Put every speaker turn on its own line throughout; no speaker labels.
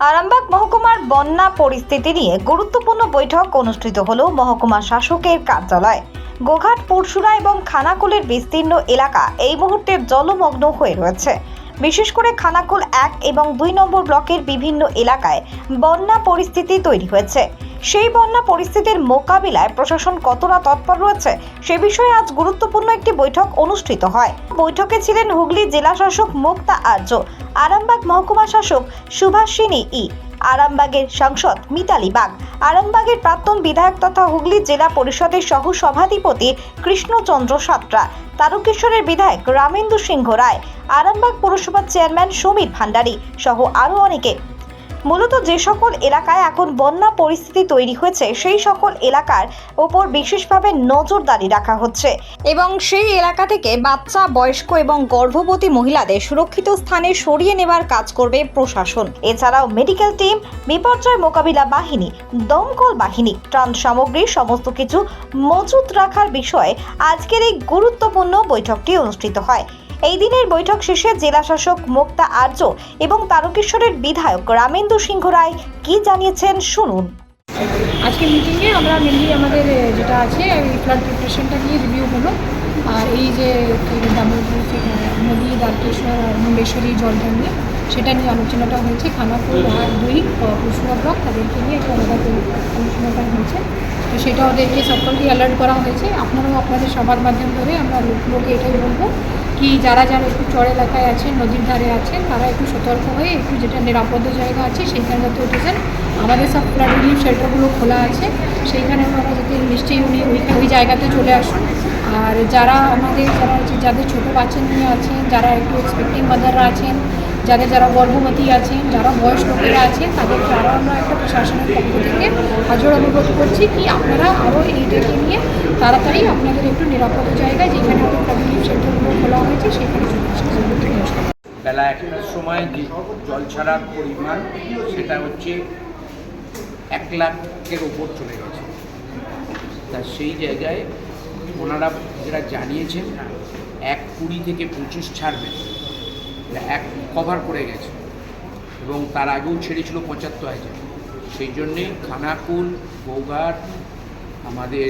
আরামবাগ মহকুমার বন্যা পরিস্থিতি নিয়ে গুরুত্বপূর্ণ বৈঠক অনুষ্ঠিত হল মহকুমা শাসকের কার্যালয়। গোঘাট, পরশুরা এবং খানাকুলের বিস্তীর্ণ এলাকা এই মুহূর্তে জলমগ্ন হয়ে রয়েছে। বিশেষ করে খানাকুল এক এবং দুই নম্বর ব্লকের বিভিন্ন এলাকায় বন্যা পরিস্থিতি তৈরি হয়েছে। সেই বন্যা পরিস্থিতির মোকাবিলায় প্রশাসন কতটা তৎপর রয়েছে, সে বিষয়ে আজ গুরুত্বপূর্ণ একটি বৈঠক অনুষ্ঠিত হয়। বৈঠকে ছিলেন হুগলি জেলা শাসক মুক্তা আর্য, আরামবাগ মহকুমা শাসক সুভাষিনী ই, আরামবাগের সাংসদ মিতালি বাগ, আরামবাগের প্রাক্তন বিধায়ক তথা হুগলি জেলা পরিষদের সহ সভাধিপতি কৃষ্ণচন্দ্র সাতরা, তারকেশ্বরের বিধায়ক রামেন্দু সিংহ রায়, আরামবাগ পৌরসভার চেয়ারম্যান সমীর ভান্ডারী সহ আরও অনেকে মূলত যে সকল এলাকায় এখন বন্যা পরিস্থিতি তৈরি হয়েছে, সেই সকল এলাকার ওপর বিশেষভাবে নজরদারি রাখা হচ্ছে। এবং সেই এলাকা থেকে বাচ্চা, বয়স্ক এবং গর্ভবতী মহিলাদের সুরক্ষিত স্থানে সরিয়ে নেবার কাজ করবে প্রশাসন। এছাড়াও মেডিকেল টিম, বিপর্যয় মোকাবিলা বাহিনী, দমকল বাহিনী, ত্রাণ সামগ্রী, সমস্ত কিছু মজুত রাখার বিষয়ে আজকের এই গুরুত্বপূর্ণ বৈঠকটি অনুষ্ঠিত হয়। এই দিনের বৈঠক শেষে জেলা শাসক মুক্তা আর্য এবং তারকেশ্বরের বিধায়ক রামেন্দু সিংহ রায়, কি জানিয়েছেন শুনুন।
আজকে মিটিংয়ে আমরা মেনলি আমাদের যেটা আছে ফ্লাড প্রিপারেশনটা নিয়ে রিভিউ হলো। আর এই যে দামোদর নদী, দ্বারকেশ্বর, মুন্ডেশ্বরী জলটা নিয়ে। সেটা নিয়ে আলোচনাটা হয়েছে। খানাপুর আর দুই কুসুমা ব্লক, তাদেরকে নিয়ে একটা আলাদা আলোচনাটা হয়েছে। তো সেটা ওদেরকে সকলকে অ্যালার্ট করা হয়েছে। আপনারাও আপনাদের সবার মাধ্যম ধরে আমরা লোকগুলোকে এটাই বলব কি যারা যারা একটু চর এলাকায় আছেন, নদীর ধারে আছেন, তারা একটু সতর্ক হয়ে, একটু যেটা নিরাপদ জায়গা আছে, সেইখানে যাতে উঠেছেন আমাদের সব ফ্লাড রিলিফ শেল্টারগুলো খোলা আছে। সেইখানে আপনারা যাতে নিশ্চয়ই উনি ওইখানে ওই জায়গাতে চলে আসুন। আর যারা আমাদের, যারা যাদের ছোটো বাচ্চা নিয়ে আছেন, যারা একটু এক্সপেক্টিং মাদাররা আছেন যাদের যারা গর্ভবতী আছেন, যারা বয়স লোকেরা আছেন, তাদেরকে আরও আমরা একটা প্রশাসনের পক্ষ থেকে হাজর অনুরোধ করছি কি আপনারা আরও এইটাকে নিয়ে তাড়াতাড়ি আপনাদের একটু নিরাপদ জায়গায় যেখানে আমাদের রিলিফ শেল্টারগুলো খোলা হয়েছে, সেখানে
বেলা একটার সময় যে জল ছাড়ার পরিমাণ, সেটা হচ্ছে এক লাখের ওপর চলে গেছে। তা সেই জায়গায় ওনারা যেটা জানিয়েছেন, এক কুড়ি থেকে পঁচিশ ছাড়বেন। এক কভার করে গেছে। এবং তার আগেও ছেড়েছিল পঁচাত্তর হাজার। সেই জন্যে খানাকুল বৌঘাট আমাদের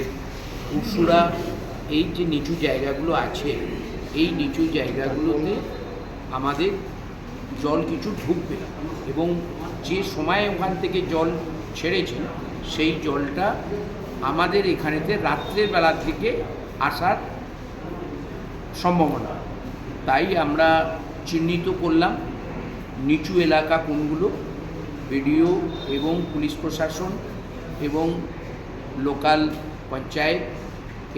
উসুরা এই যে নিচু জায়গাগুলো আছে, এই নিচু জায়গাগুলোতে আমাদের জল কিছু ঢুকবে এবং যে সময় ওখান থেকে জল ছেড়েছে, সেই জলটা আমাদের এখানেতে রাত্রের বেলার দিকে আসার সম্ভাবনা। তাই আমরা চিহ্নিত করলাম, নিচু এলাকা কোনগুলো? বিডিও এবং পুলিশ প্রশাসন এবং লোকাল পঞ্চায়েত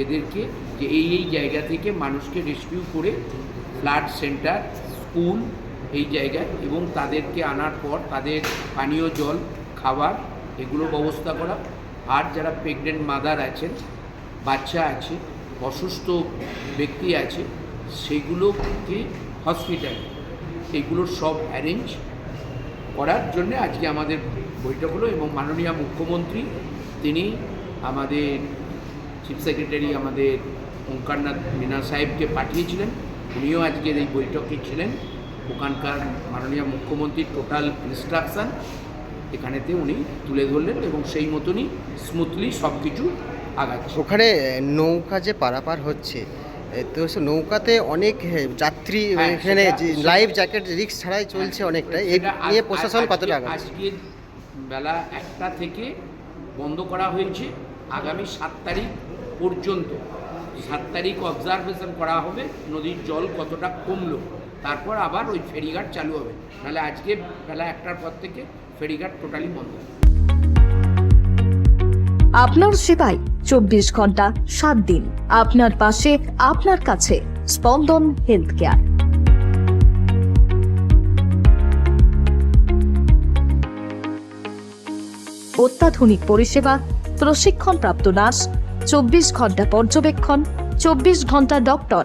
এদেরকে যে এই এই জায়গা থেকে মানুষকে রেস্কিউ করে ফ্লাড সেন্টার, স্কুল এই জায়গায় এবং তাদেরকে আনার পর তাদের পানীয় জল, খাবার এগুলো ব্যবস্থা করা। আর যারা প্রেগনেন্ট মাদার আছেন, বাচ্চা আছে, অসুস্থ ব্যক্তি আছে, সেগুলোকে হসপিটালে এগুলোর সব অ্যারেঞ্জ করার জন্য আজকে আমাদের বৈঠক হলো এবং মাননীয় মুখ্যমন্ত্রী, তিনি আমাদের চিফ সেক্রেটারি আমাদের ওঙ্কারনাথ মিনা সাহেবকে পাঠিয়েছিলেন। উনিও আজকের এই বৈঠকে ছিলেন। ওখানকার মাননীয় মুখ্যমন্ত্রীর টোটাল ইনস্ট্রাকশান এখানেতে উনি তুলে ধরলেন এবং সেই মতনই স্মুথলি সব কিছু আগাচ্ছে।
ওখানে নৌকা যে পারাপার হচ্ছে তো নৌকাতে অনেক যাত্রী
হ্যাঁ,
এখানে লাইফ জ্যাকেট রিস্ক ছাড়াই চলছে অনেকটা। এই নিয়ে প্রশাসন কত টাকা
আজকে বেলা একটা থেকে বন্ধ করা হয়েছে। আগামী সাত তারিখ পর্যন্ত। সাত তারিখ অবজারভেশন করা হবে নদীর জল কতটা কমলো। তারপর আবার ওই ফেরিঘাট চালু হবে। নাহলে আজকে বেলা একটার পর থেকে ফেরিঘাট টোটালি বন্ধ।
আপনার সেবায় চব্বিশ ঘণ্টা, সাত দিন। আপনার পাশে, আপনার কাছে স্পন্দন হেলথ কেয়ার অত্যাধুনিক পরিষেবা, প্রশিক্ষণপ্রাপ্ত নার্স, চব্বিশ ঘণ্টা পর্যবেক্ষণ, চব্বিশ ঘণ্টা doctor.